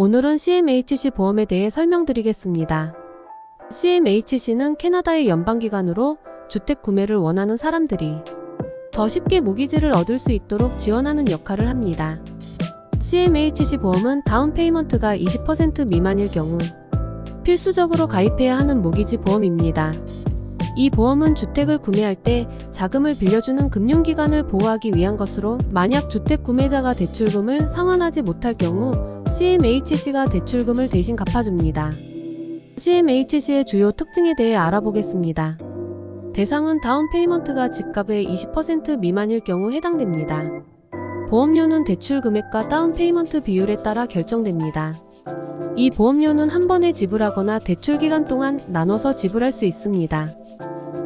오늘은 CMHC 보험에 대해 설명드리겠습니다. CMHC는 캐나다의 연방기관으로 주택 구매를 원하는 사람들이 더 쉽게 모기지를 얻을 수 있도록 지원하는 역할을 합니다. CMHC 보험은 다운 페이먼트가 20% 미만일 경우 필수적으로 가입해야 하는 모기지 보험입니다. 이 보험은 주택을 구매할 때 자금을 빌려주는 금융기관을 보호하기 위한 것으로 만약 주택 구매자가 대출금을 상환하지 못할 경우 CMHC가 대출금을 대신 갚아줍니다. CMHC의 주요 특징에 대해 알아보겠습니다. 대상은 다운 페이먼트가 집값의 20% 미만일 경우 해당됩니다. 보험료는 대출 금액과 다운 페이먼트 비율에 따라 결정됩니다. 이 보험료는 한 번에 지불하거나 대출 기간 동안 나눠서 지불할 수 있습니다.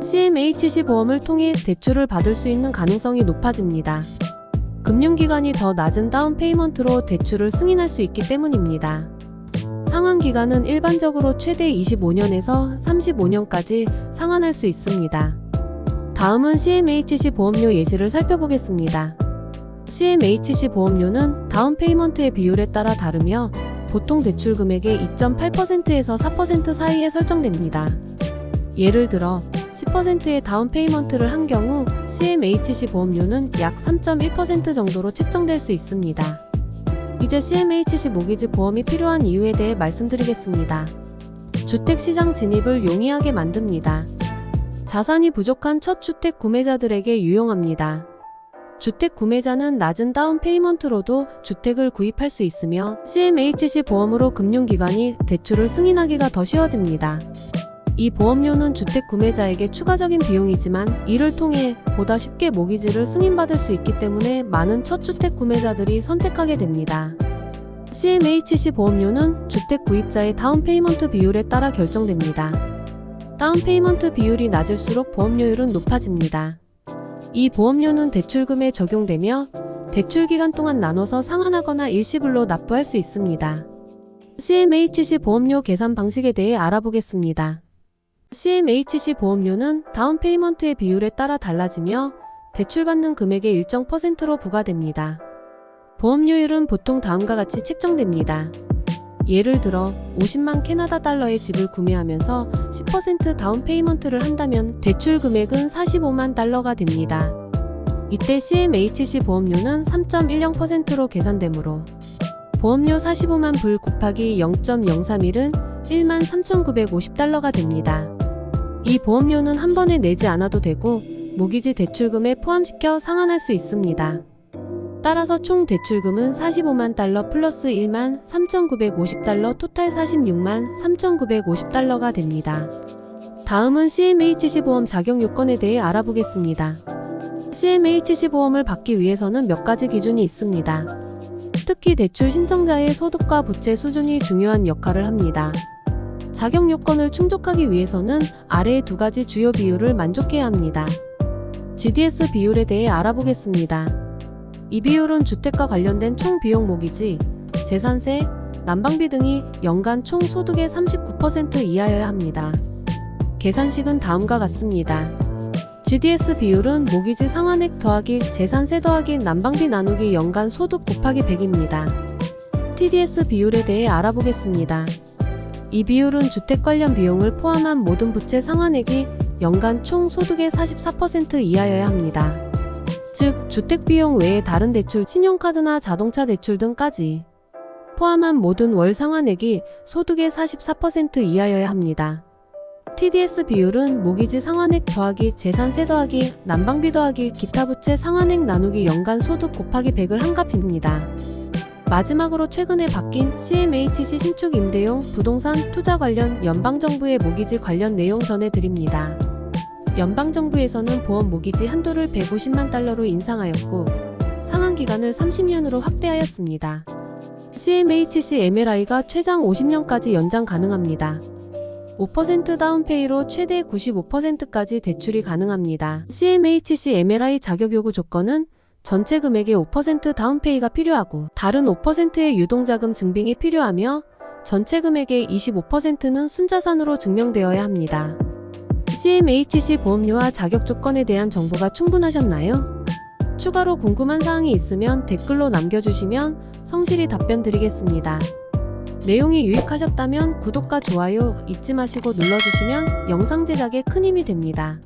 CMHC 보험을 통해 대출을 받을 수 있는 가능성이 높아집니다. 금융기관이 더 낮은 다운 페이먼트로 대출을 승인할 수 있기 때문입니다. 상환 기간은 일반적으로 최대 25년에서 35년까지 상환할 수 있습니다. 다음은 CMHC 보험료 예시를 살펴보겠습니다. CMHC 보험료는 다운 페이먼트의 비율에 따라 다르며 보통 대출 금액의 2.8%에서 4% 사이에 설정됩니다. 예를 들어 10%의 다운 페이먼트를 한 경우 CMHC 보험료는 약 3.1% 정도로 책정될 수 있습니다. 이제 CMHC 모기지 보험이 필요한 이유에 대해 말씀드리겠습니다. 주택시장 진입을 용이하게 만듭니다. 자산이 부족한 첫 주택 구매자들에게 유용합니다. 주택 구매자는 낮은 다운 페이먼트로도 주택을 구입할 수 있으며 CMHC 보험으로 금융기관이 대출을 승인하기가 더 쉬워집니다. 이 보험료는 주택 구매자에게 추가적인 비용이지만 이를 통해 보다 쉽게 모기지를 승인받을 수 있기 때문에 많은 첫 주택 구매자들이 선택하게 됩니다. CMHC 보험료는 주택 구입자의 다운 페이먼트 비율에 따라 결정됩니다. 다운 페이먼트 비율이 낮을수록 보험료율은 높아집니다. 이 보험료는 대출금에 적용되며 대출 기간 동안 나눠서 상환하거나 일시불로 납부할 수 있습니다. CMHC 보험료 계산 방식에 대해 알아보겠습니다. CMHC 보험료는 다운 페이먼트의 비율에 따라 달라지며 대출받는 금액의 일정 퍼센트로 부과됩니다. 보험료율은 보통 다음과 같이 책정됩니다. 예를 들어 50만 캐나다 달러의 집을 구매하면서 10% 다운 페이먼트를 한다면 대출 금액은 45만 달러가 됩니다. 이때 CMHC 보험료는 3.10%로 계산되므로 보험료 45만 불 곱하기 0.031은 1만 3,950달러가 됩니다. 이 보험료는 한 번에 내지 않아도 되고 모기지 대출금에 포함시켜 상환할 수 있습니다. 따라서 총 대출금은 45만 달러 플러스 1만 3,950달러 토탈 46만 3,950달러가 됩니다. 다음은 CMHC 보험 자격 요건에 대해 알아보겠습니다. CMHC 보험을 받기 위해서는 몇 가지 기준이 있습니다. 특히 대출 신청자의 소득과 부채 수준이 중요한 역할을 합니다. 자격 요건을 충족하기 위해서는 아래의 두 가지 주요 비율을 만족해야 합니다. GDS 비율에 대해 알아보겠습니다. 이 비율은 주택과 관련된 총 비용 모기지, 재산세, 난방비 등이 연간 총 소득의 39% 이하여야 합니다. 계산식은 다음과 같습니다. GDS 비율은 모기지 상환액 더하기 재산세 더하기 난방비 나누기 연간 소득 곱하기 100입니다. TDS 비율에 대해 알아보겠습니다. 이 비율은 주택 관련 비용을 포함한 모든 부채 상환액이 연간 총 소득의 44% 이하여야 합니다. 즉, 주택 비용 외에 다른 대출, 신용카드나 자동차 대출 등까지 포함한 모든 월 상환액이 소득의 44% 이하여야 합니다. TDS 비율은 모기지 상환액 더하기 재산세 더하기 난방비 더하기 기타 부채 상환액 나누기 연간 소득 곱하기 100을 한 값입니다. 마지막으로 최근에 바뀐 CMHC 신축 임대용 부동산 투자 관련 연방정부의 모기지 관련 내용 전해드립니다. 연방정부에서는 보험 모기지 한도를 150만 달러로 인상하였고 상환 기간을 30년으로 확대하였습니다. CMHC MLI가 최장 50년까지 연장 가능합니다. 5% 다운페이로 최대 95%까지 대출이 가능합니다. CMHC MLI 자격 요구 조건은 전체 금액의 5% 다운페이가 필요하고 다른 5%의 유동자금 증빙이 필요하며 전체 금액의 25%는 순자산으로 증명되어야 합니다. CMHC 보험료와 자격 조건에 대한 정보가 충분하셨나요? 추가로 궁금한 사항이 있으면 댓글로 남겨주시면 성실히 답변 드리겠습니다. 내용이 유익하셨다면 구독과 좋아요 잊지 마시고 눌러주시면 영상 제작에 큰 힘이 됩니다.